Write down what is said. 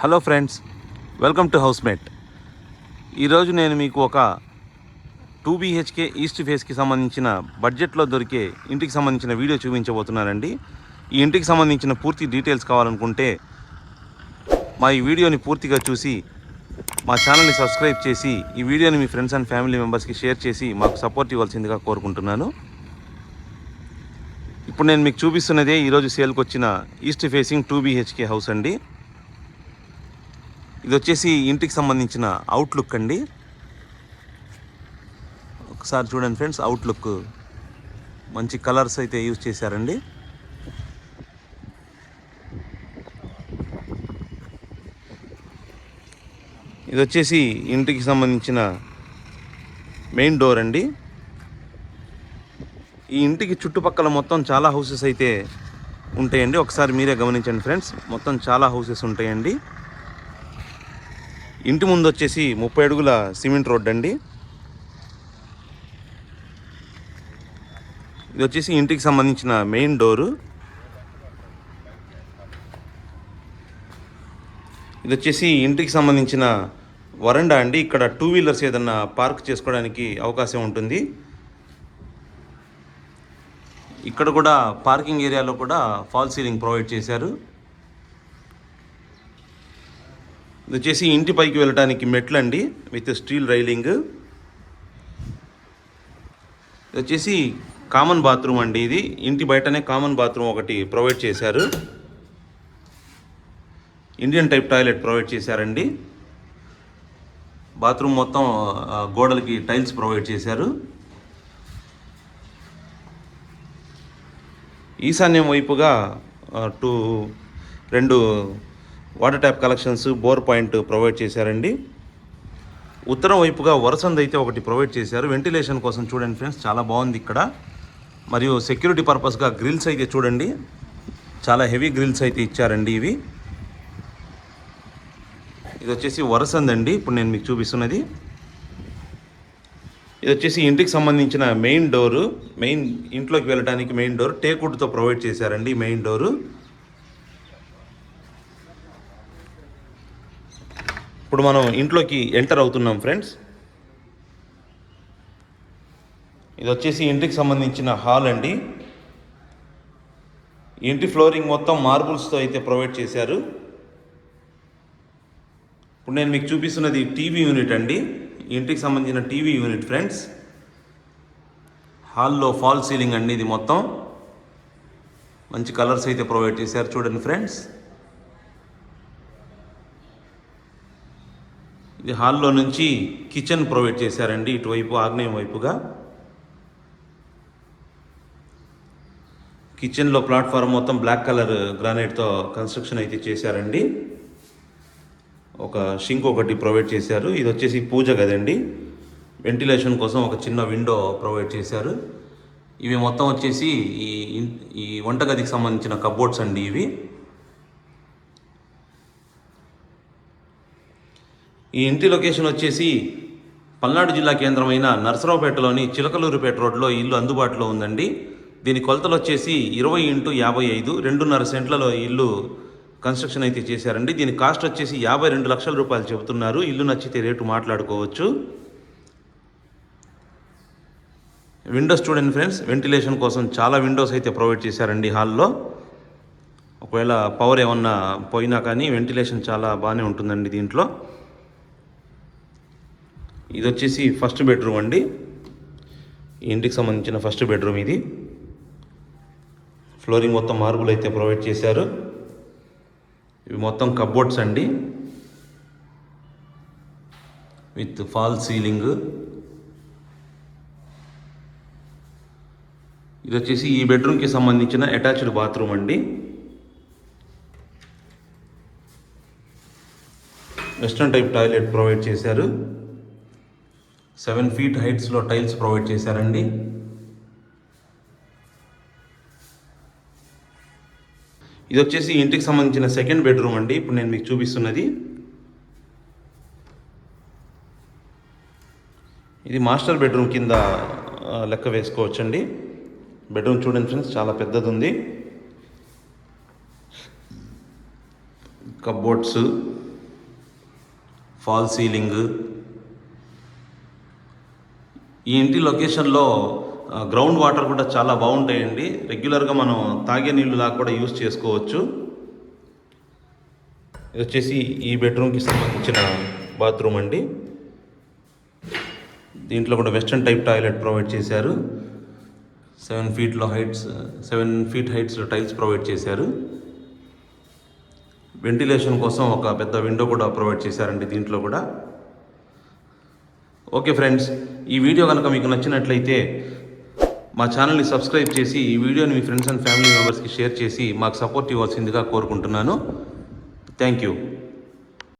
Hello friends welcome to house mate ఈరోజు నేను మీకు ఒక టూ బీహెచ్కే ఈస్ట్ ఫేస్కి సంబంధించిన బడ్జెట్లో దొరికే ఇంటికి సంబంధించిన వీడియో చూపించబోతున్నానండి. ఈ ఇంటికి సంబంధించిన పూర్తి డీటెయిల్స్ కావాలనుకుంటే మా ఈ వీడియోని పూర్తిగా చూసి మా ఛానల్ని సబ్స్క్రైబ్ చేసి ఈ వీడియోని మీ ఫ్రెండ్స్ అండ్ ఫ్యామిలీ మెంబర్స్కి షేర్ చేసి మాకు సపోర్ట్ ఇవ్వాల్సిందిగా కోరుకుంటున్నాను. ఇప్పుడు నేను మీకు చూపిస్తున్నదే ఈరోజు సేల్కి వచ్చిన east facing two BHK house అండి. ఇది వచ్చేసి ఇంటికి సంబంధించిన అవుట్లుక్ అండి. ఒకసారి చూడండి ఫ్రెండ్స్ అవుట్లుక్ మంచి కలర్స్ అయితే యూజ్ చేశారండి. ఇది వచ్చేసి ఇంటికి సంబంధించిన మెయిన్ డోర్ అండి. ఈ ఇంటికి చుట్టుపక్కల మొత్తం చాలా హౌసెస్ అయితే ఉంటాయండి. ఒకసారి మీరే గమనించండి ఫ్రెండ్స్ మొత్తం చాలా హౌసెస్ ఉంటాయండి. ఇంటి ముందు వచ్చేసి ముప్పై అడుగుల సిమెంట్ రోడ్ అండి. ఇది వచ్చేసి ఇంటికి సంబంధించిన మెయిన్ డోరు. ఇది వచ్చేసి ఇంటికి సంబంధించిన వరండా అండి. ఇక్కడ టూ వీలర్స్ ఏదన్నా పార్క్ చేసుకోవడానికి అవకాశం ఉంటుంది. ఇక్కడ కూడా పార్కింగ్ ఏరియాలో కూడా ఫాల్ సీలింగ్ ప్రొవైడ్ చేశారు. ఇది వచ్చేసి ఇంటి పైకి వెళ్ళడానికి మెట్లు అండి విత్ స్టీల్ రైలింగ్. ఇది వచ్చేసి కామన్ బాత్రూమ్ అండి ఇది. ఇంటి బయటనే కామన్ బాత్రూమ్ ఒకటి ప్రొవైడ్ చేశారు. ఇండియన్ టైప్ టాయిలెట్ ప్రొవైడ్ చేశారండి. బాత్రూమ్ మొత్తం గోడలకి టైల్స్ ప్రొవైడ్ చేశారు. ఈశాన్యం వైపుగా టూ రెండు water tap collections bore point provide చేశారండి. ఉత్తరం వైపుగా వరసంది అయితే ఒకటి ప్రొవైడ్ చేశారు. వెంటిలేషన్ కోసం చూడండి ఫ్రెండ్స్ చాలా బాగుంది ఇక్కడ. మరియు సెక్యూరిటీ పర్పస్గా గ్రిల్స్ అయితే చూడండి. చాలా హెవీ గ్రిల్స్ అయితే ఇచ్చారండి ఇవి. ఇది వచ్చేసి వరసందండి ఇప్పుడు నేను మీకు చూపిస్తున్నది. ఇది వచ్చేసి ఇంటికి సంబంధించిన మెయిన్ డోరు మెయిన్ ఇంట్లోకి వెళ్ళడానికి మెయిన్ డోర్ టేకుడ్తో ప్రొవైడ్ చేశారండి మెయిన్ డోరు. ఇప్పుడు మనం ఇంట్లోకి ఎంటర్ అవుతున్నాం ఫ్రెండ్స్ ఇది వచ్చేసి ఇంటికి సంబంధించిన హాల్ అండి. ఇంటి ఫ్లోరింగ్ మొత్తం మార్బుల్స్తో అయితే ప్రొవైడ్ చేశారు. ఇప్పుడు నేను మీకు చూపిస్తున్నది టీవీ యూనిట్ అండి. ఇంటికి సంబంధించిన టీవీ యూనిట్ ఫ్రెండ్స్ హాల్లో ఫాల్ సీలింగ్ అండి ఇది మొత్తం. మంచి కలర్స్ అయితే ప్రొవైడ్ చేశారు చూడండి ఫ్రెండ్స్ ఇది హాల్లో నుంచి కిచెన్ ప్రొవైడ్ చేశారండి. ఇటువైపు ఆగ్నేయం వైపుగా. కిచెన్లో ప్లాట్ఫారం మొత్తం బ్లాక్ కలర్ గ్రానైట్తో కన్స్ట్రక్షన్ అయితే చేశారండి. ఒక షింక్ ఒకటి ప్రొవైడ్ చేశారు. ఇది వచ్చేసి పూజ గదండి వెంటిలేషన్ కోసం ఒక చిన్న విండో ప్రొవైడ్ చేశారు. ఇవి మొత్తం వచ్చేసి ఈ ఈ వంటగదికి సంబంధించిన కబోర్డ్స్ అండి ఇవి. ఈ ఇంటి లొకేషన్ వచ్చేసి పల్నాడు జిల్లా కేంద్రమైన నర్సరావుపేటలోని చిలకలూరుపేట రోడ్లో ఇల్లు అందుబాటులో ఉందండి. దీని కొలతలు వచ్చేసి ఇరవై ఇంటూ యాభై ఐదు రెండున్నర సెంట్లలో ఇల్లు కన్స్ట్రక్షన్ అయితే చేశారండి. దీని కాస్ట్ వచ్చేసి యాభై రెండు లక్షల రూపాయలు చెబుతున్నారు. ఇల్లు నచ్చితే రేటు మాట్లాడుకోవచ్చు. విండోస్ చూడండి ఫ్రెండ్స్ వెంటిలేషన్ కోసం చాలా విండోస్ అయితే ప్రొవైడ్ చేశారండి హాల్లో. ఒకవేళ పవర్ ఏమన్నా పోయినా కానీ వెంటిలేషన్ చాలా బాగానే ఉంటుందండి దీంట్లో. ఇది వచ్చేసి ఫస్ట్ బెడ్రూమ్ అండి. ఇంటికి సంబంధించిన ఫస్ట్ బెడ్రూమ్ ఇది. ఫ్లోరింగ్ మొత్తం మార్బుల్ అయితే ప్రొవైడ్ చేశారు. ఇవి మొత్తం కబోర్డ్స్ అండి. With fall ceiling. ఇది వచ్చేసి ఈ బెడ్రూమ్కి సంబంధించిన అటాచ్డ్ బాత్రూమ్ అండి. వెస్ట్రన్ టైప్ టాయిలెట్ ప్రొవైడ్ చేశారు. సెవెన్ ఫీట్ హైట్స్లో టైల్స్ ప్రొవైడ్ చేశారండి. ఇది వచ్చేసి ఇంటికి సంబంధించిన సెకండ్ బెడ్రూమ్ అండి. ఇప్పుడు నేను మీకు చూపిస్తున్నది. ఇది మాస్టర్ బెడ్రూమ్ కింద లెక్క వేసుకోవచ్చండి. బెడ్రూమ్ చూడండి ఫ్రెండ్స్ చాలా పెద్దది ఉంది కబోర్డ్స్ ఫాల్ సీలింగ్ ఈ ఇంటి లొకేషన్లో గ్రౌండ్ వాటర్ కూడా చాలా బాగుంటాయండి. రెగ్యులర్గా మనం తాగే నీళ్ళు లాగా కూడా యూస్ చేసుకోవచ్చు. ఇది వచ్చేసి ఈ బెడ్రూమ్కి సంబంధించిన బాత్రూమ్ అండి. దీంట్లో కూడా వెస్ట్రన్ టైప్ టాయిలెట్ ప్రొవైడ్ చేశారు. సెవెన్ ఫీట్లో హైట్స్ సెవెన్ ఫీట్ హైట్స్లో టైల్స్ ప్రొవైడ్ చేశారు. వెంటిలేషన్ కోసం ఒక పెద్ద విండో కూడా ప్రొవైడ్ చేశారండి దీంట్లో కూడా. ఓకే ఫ్రెండ్స్ ఈ వీడియో కనుక మీకు నచ్చినట్లయితే మా ఛానల్ని సబ్స్క్రైబ్ చేసి ఈ వీడియోని మీ ఫ్రెండ్స్ అండ్ ఫ్యామిలీ మెంబర్స్కి షేర్ చేసి మాకు సపోర్ట్ ఇవ్వాల్సిందిగా కోరుకుంటున్నాను. Thank you.